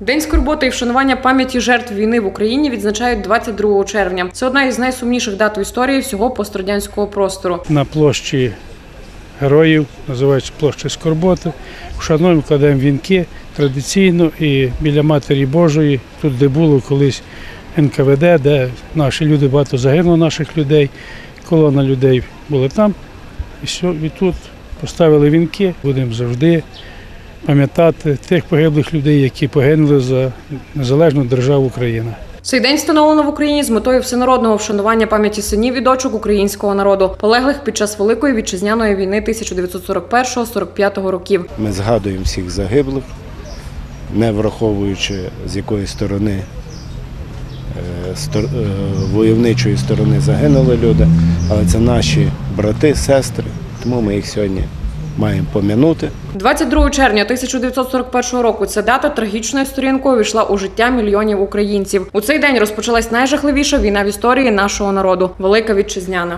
День скорботи і вшанування пам'яті жертв війни в Україні відзначають 22 червня. Це одна із найсумніших дат в історії всього пострадянського простору. на площі героїв, називається площа Скорботи. Вшануємо, кладемо вінки традиційно і біля Матері Божої, тут де було колись НКВД, де наші люди багато загинуло наших людей. Колона людей була там. І все, і тут поставили вінки, будемо завжди пам'ятати тих погиблих людей, які загинули за незалежну державу Україна. Цей день встановлено в Україні з метою всенародного вшанування пам'яті синів і дочок українського народу, полеглих під час Великої вітчизняної війни 1941-45 років. Ми згадуємо всіх загиблих, не враховуючи з якої сторони е, е, войовничої сторони загинули люди, але це наші брати, сестри, тому ми їх сьогодні маємо пом'янути. 22 червня 1941 року ця дата трагічною сторінкою війшла у життя мільйонів українців. У цей день розпочалась найжахливіша війна в історії нашого народу Велика Вітчизняна.